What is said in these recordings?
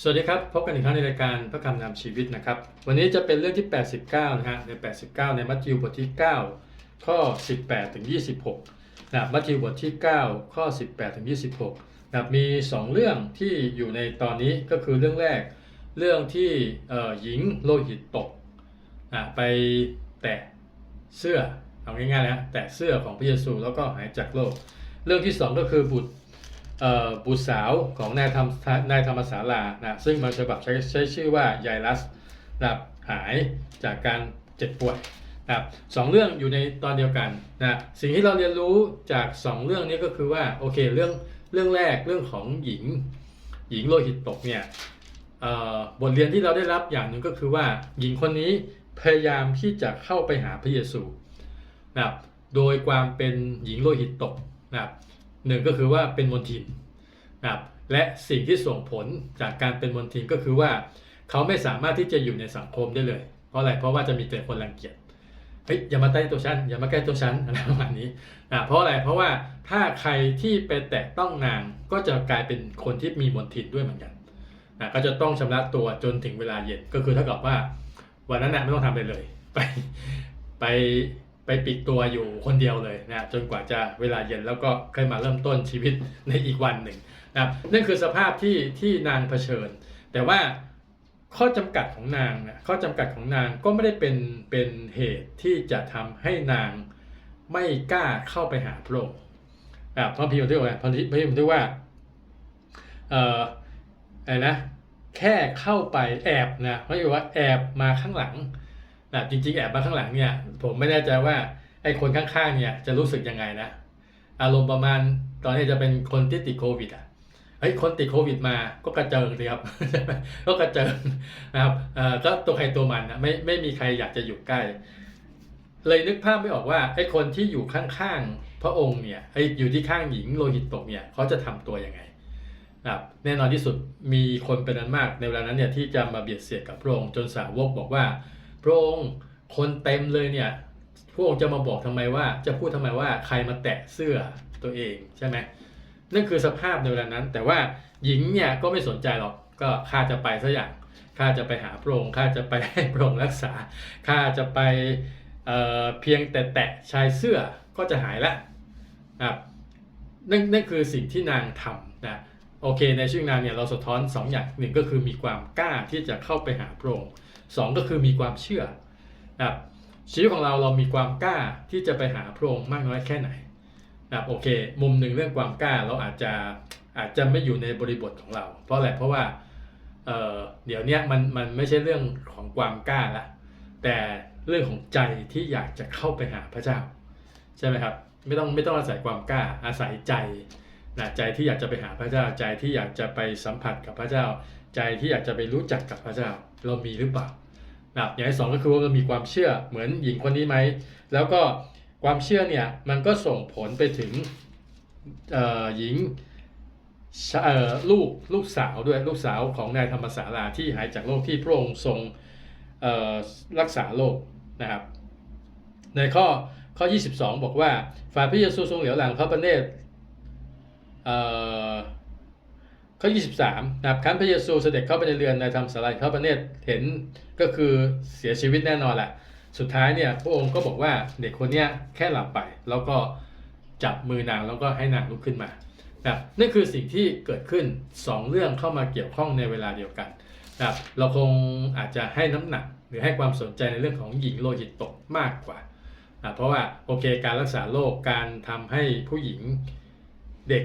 สวัสดีครับ พบกันอีกครั้งในรายการพระคำนำชีวิตนะครับ วันนี้จะเป็นเรื่องที่ 89 นะฮะใน 89 ในมัทธิวบทที่ 9 ข้อ 18 ถึง 26นะมัทธิวบทที่ 9 ข้อ 18 ถึง 26นะมี 2 เรื่องที่อยู่ในตอนนี้ก็คือเรื่องแรก เรื่องที่หญิงโลหิตตกอะไปแตะเสื้อเอาง่ายๆนะแตะเสื้อของพระเยซูแล้วก็หายจากโรคเรื่องที่ 2 ก็คือบุตร บุตรสาวของนายธรรมนายธรรมศาลานะซึ่งบางฉบับใช้ใช้ชื่อว่ายายรัสนะครับหายจากการเจ็บป่วยนะสองเรื่องอยู่ในตอนเดียวกันนะสิ่งที่เราเรียนรู้จากสองเรื่องนี้ก็คือว่าโอเคเรื่องเรื่องแรกเรื่องของหญิง หญิงโลหิตตกเนี่ยบทเรียนที่เราได้รับอย่างหนึ่งก็คือว่าหญิงคนนี้พยายามที่จะเข้าไปหาพระเยซูนะโดยความเป็นหญิงโลหิตตกนะ หนึ่งก็คือว่าเป็นมนทินนะครับและสิ่งที่ส่งผลจากการเป็นมนทินก็คือว่า เขาไม่สามารถที่จะอยู่ในสังคมได้เลย เพราะอะไรเพราะว่าจะมีแต่คนรังเกียจเฮ้ยอย่ามาใต้ตัวฉันอย่ามาใกล้ตัวฉันอะไรประมาณนี้นะเพราะอะไรเพราะว่าถ้าใครที่ไปแตะต้องนางก็จะกลายเป็นคนที่มีมนทินด้วยเหมือนกันนะก็จะต้องชำระตัวจนถึงเวลาเย็นก็คือเท่ากับว่า วันนั้นนะไม่ต้องทำอะไรเลย ไปไป ไปปิดตัวอยู่คนเดียวเลยนะจนกว่าจะเวลาเย็นแล้วก็ค่อยมาเริ่มต้นชีวิตในอีกวันหนึ่งนะครับนั่นคือสภาพที่ที่นางเผชิญ แต่ว่าข้อจำกัดของนางนะข้อจำกัดของนางก็ไม่ได้เป็นเป็นเหตุที่จะทำให้นางไม่กล้าเข้าไปหาพระองค์นะครับพระพิมพ์ที่ว่าพระพิมพ์ที่ว่าเอ่ออะไรนะแค่เข้าไปแอบนะเขาบอกว่าแอบมาข้างหลัง นะจริงๆแอบมาข้างหลังเนี่ย ผมไม่แน่ใจว่าไอ้คนข้างๆเนี่ยจะรู้สึกยังไงนะ อารมณ์ประมาณตอนนี้จะเป็นคนที่ติดโควิดอะเฮ้ยคนติดโควิดมาก็กระเจิงสิครับก็กระเจิงนะครับเอ่อก็ตัวใครตัวมันนะไม่ไม่มีใครอยากจะอยู่ใกล้ เลยนึกภาพไม่ออกว่าไอ้คนที่อยู่ข้างๆพระองค์เนี่ยไอ้อยู่ที่ข้างหญิงโลหิตตกเนี่ยเขาจะทำตัวยังไงนะครับแน่นอนที่สุดมีคนเป็นนั้นมากในเวลานั้นเนี่ยที่จะมาเบียดเสียดกับพระองค์จนสาวกบอกว่า พระองค์คนเต็มเลยเนี่ยพระองค์จะมาบอกทำไมว่า จะพูดทำไมว่าใครมาแตะเสื้อตัวเองใช่ไหมนั่นคือสภาพในเวลานั้น แต่ว่าหญิงเนี่ยก็ไม่สนใจหรอกก็ข้าจะไปสัอย่างข้าจะไปหาพระองค์ข้าจะไปให้พระองค์รักษาข้าจะไปเเพียงแต่แตะชายเสื้อก็จะหายละนะครับนั่นนั่นคือสิ่งที่นางทำนะ โอเค ในชื่อนางเนี่ยเราสะท้อนสองอย่างหนึ่งก็คือมีความกล้าที่จะเข้าไปหาพระองค์สองก็คือมีความเชื่อนะครับชีวิตของเราเรามีความกล้าที่จะไปหาพระองค์มากน้อยแค่ไหนนะครับโอเค มุมหนึ่งเรื่องความกล้าเราอาจจะอาจจะไม่อยู่ในบริบทของเรา เพราะอะไรเพราะว่าเเดี๋ยวนี้มันมันไม่ใช่เรื่องของความกล้าละแต่เรื่องของใจที่อยากจะเข้าไปหาพระเจ้า ใช่ไหมครับ ไม่ต้องไม่ต้องอาศัยความกล้าอาศัยใจ นะใจที่อยากจะไปหาพระเจ้า ใจที่อยากจะไปสัมผัสกับพระเจ้า ใจที่อยากจะไปรู้จักกับพระเจ้า เรามีหรือเปล่านะอย่างที่สองก็คือว่าเรามีความเชื่อเหมือนหญิงคนนี้ไหม แล้วก็ความเชื่อเนี่ยมันก็ส่งผลไปถึงหญิงลูกลูกสาวด้วยลูกสาวของนายธรรมศาลาที่หายจากโรคที่พระองค์ทรงรักษาโรคนะครับในข้อข้อ 22 บอกว่าฝ่ายพระเยซูทรงเหลียวหลังพระประเนตร ข้อ 23นะครับครั้นพระเยซูเสด็จเข้าไปในเรือนในธรรมศาลาเข้าพระเนตเห็นก็คือเสียชีวิตแน่นอนแหละสุดท้ายเนี่ยพระองค์ก็บอกว่าเด็กคนเนี้ยแค่หลับไป แล้วก็จับมือนางแล้วก็ให้นางลุกขึ้นมานะนั่นคือสิ่งที่เกิดขึ้น 2 เรื่องเข้ามาเกี่ยวข้องในเวลาเดียวกันนะเราคงอาจจะให้น้ำหนักหรือให้ความสนใจในเรื่องของหญิงโลหิตตกมากกว่านะเพราะว่าโอเคการรักษาโรคการทำให้ผู้หญิงเด็ก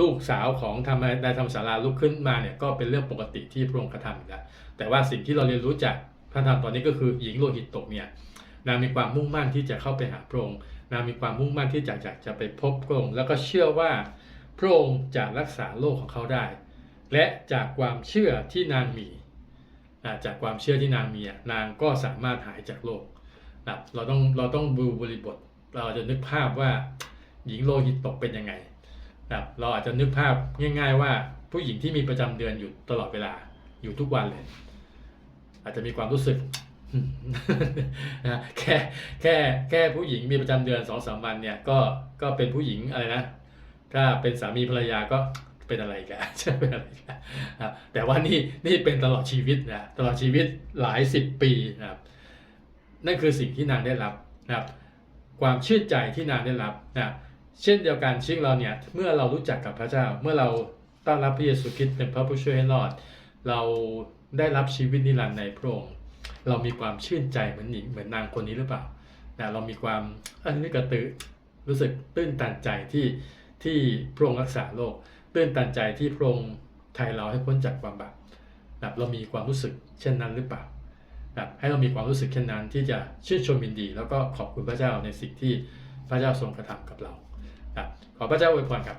ลูกสาวของธรรมนายธรรมศาลาลุกขึ้นมาเนี่ยก็เป็นเรื่องปกติที่พระองค์กระทำอยู่แล้วแต่ว่าสิ่งที่เราเรียนรู้จากพระธรรมตอนนี้ก็คือหญิงโลหิตตกเนี่ยนางมีความมุ่งมั่นที่จะเข้าไปหาพระองค์นางมีความมุ่งมั่นที่จะอยากจะไปพบพระองค์แล้วก็เชื่อว่าพระองค์จะรักษาโรคของเขาได้ และจากความเชื่อที่นางมีจากความเชื่อที่นางมีอะนางก็สามารถหายจากโรคเราต้องเราต้องดูบริบท เราจะนึกภาพว่าหญิงโลหิตตกเป็นยังไง ครับเราอาจจะนึกภาพง่าย ๆ ว่าผู้หญิงที่มีประจำเดือนอยู่ตลอดเวลาอยู่ทุกวันเลย อาจจะมีความรู้สึกนะแค่แค่แค่ผู้หญิงมีประจำเดือนสองสามวันเนี่ยก็ก็เป็นผู้หญิงอะไรนะ ถ้าเป็นสามีภรรยาก็เป็นอะไรกันจะเป็นอะไรกันนะครับแต่ว่านี่นี่เป็นตลอดชีวิตนะตลอดชีวิตหลายสิบปีนะครับนั่นคือสิ่งที่นางได้รับนะครับ ความชื่นใจที่นางได้รับนะครับ เช่นเดียวกันชีวิตเราเนี่ยเมื่อเรารู้จักกับพระเจ้า เมื่อเราต้อนรับพระเยซูคริสต์เป็นพระผู้ช่วยให้รอด เราได้รับชีวิตนิรันดร์ในพระองค์เรามีความชื่นใจเหมือนหญิงเหมือนนางคนนี้หรือเปล่านะเรามีความอันนี้กระตือรู้สึกตื้นตันใจที่ที่พระองค์รักษาโลก ตื้นตันใจที่พระองค์ไถ่เราให้พ้นจากความบาปนะครับเรามีความรู้สึกเช่นนั้นหรือเปล่าแบบให้เรามีความรู้สึกเช่นนั้นที่จะชื่นชมยินดี แล้วก็ขอบคุณพระเจ้าในสิ่งที่พระเจ้าทรงกระทำกับเรา ขอพระเจ้าอวยพรครับ